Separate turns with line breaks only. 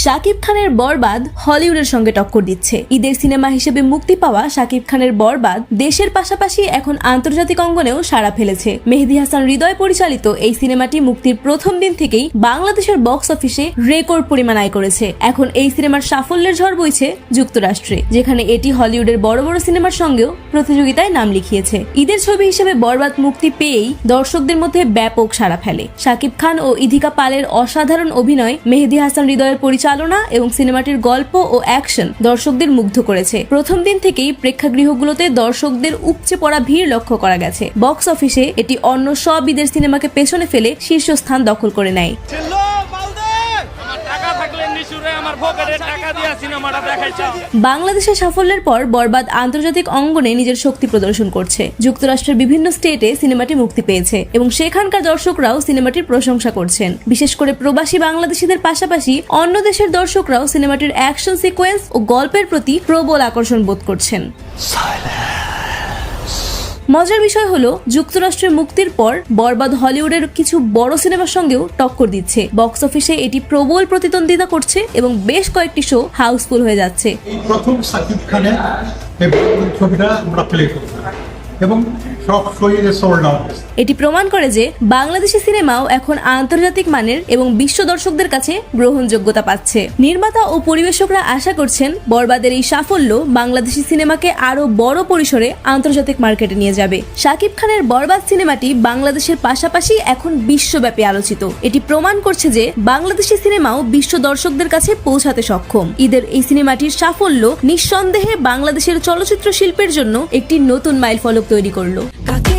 শাকিব খানের বরবাদ হলিউডের সঙ্গে টক্কর দিচ্ছে। ঈদের সিনেমা হিসেবে মুক্তি পাওয়া শাকিব খানের বরবাদ দেশের পাশাপাশি এখন আন্তর্জাতিক অঙ্গনেও সাড়া ফেলেছে। মেহেদি হাসান হৃদয় পরিচালিত এই সিনেমাটি মুক্তির প্রথম দিন থেকেই বাংলাদেশের বক্স অফিসে রেকর্ড পরিমাণ আয় করেছে। এখন এই সিনেমার সাফল্যের ঝড় বইছে যুক্তরাষ্ট্রে, যেখানে এটি হলিউডের বড় বড় সিনেমার সঙ্গেও প্রতিযোগিতায় নাম লিখিয়েছে। ঈদের ছবি হিসেবে বরবাদ মুক্তি পেয়েই দর্শকদের মধ্যে ব্যাপক সাড়া ফেলে। শাকিব খান ও ইধিকা পালের অসাধারণ অভিনয় মেহেদি হাসান হৃদয়ের পরিচালনা এবং সিনেমাটির গল্প ও অ্যাকশন দর্শকদের মুগ্ধ করেছে। প্রথম দিন থেকেই প্রেক্ষাগৃহগুলোতে দর্শকদের উপচে পড়া ভিড় লক্ষ্য করা গেছে। বক্স অফিসে এটি অন্য সব ঈদের সিনেমাকে পেছনে ফেলে শীর্ষস্থান দখল করে নেয়। বাংলাদেশের সাফল্যের পর বরবাদ আন্তর্জাতিক অঙ্গনে নিজের শক্তি প্রদর্শন করছে। যুক্তরাষ্ট্রের বিভিন্ন স্টেটে সিনেমাটি মুক্তি পেয়েছে এবং সেখানকার দর্শকরাও সিনেমাটির প্রশংসা করছেন। বিশেষ করে প্রবাসী বাংলাদেশিদের পাশাপাশি অন্য দেশের দর্শকরাও সিনেমাটির অ্যাকশন সিকোয়েন্স ও গল্পের প্রতি প্রবল আকর্ষণ বোধ করছেন। মজার বিষয় হলো যুক্তরাষ্ট্রের মুক্তির পর বরবাদ হলিউডের কিছু বড় সিনেমার সঙ্গেও টক্কর দিচ্ছে। বক্স অফিসে এটি প্রবল প্রতিদ্বন্দ্বিতা করছে এবং বেশ কয়েকটি শো হাউসফুল হয়ে যাচ্ছে।
প্রথম সাকিব খানের ছবিটা আমরা প্লে এবং সব শরীরে সোল্ড আউট
এটি প্রমাণ করে যে বাংলাদেশি সিনেমাও এখন আন্তর্জাতিক মানের এবং বিশ্ব দর্শকদের কাছে গ্রহণযোগ্যতা পাচ্ছে। নির্মাতা ও পরিবেশকরা আশা করছেন বরবাদের এই সাফল্য বাংলাদেশি সিনেমাকে আরও বড় পরিসরে আন্তর্জাতিক মার্কেটে নিয়ে যাবে। শাকিব খানের বরবাদ সিনেমাটি বাংলাদেশের পাশাপাশি এখন বিশ্বব্যাপী আলোচিত। এটি প্রমাণ করছে যে বাংলাদেশি সিনেমাও বিশ্ব দর্শকদের কাছে পৌঁছাতে সক্ষম। ঈদের এই সিনেমাটির সাফল্য নিঃসন্দেহে বাংলাদেশের চলচ্চিত্র শিল্পের জন্য একটি নতুন মাইল ফলক তৈরি করল।
কাকে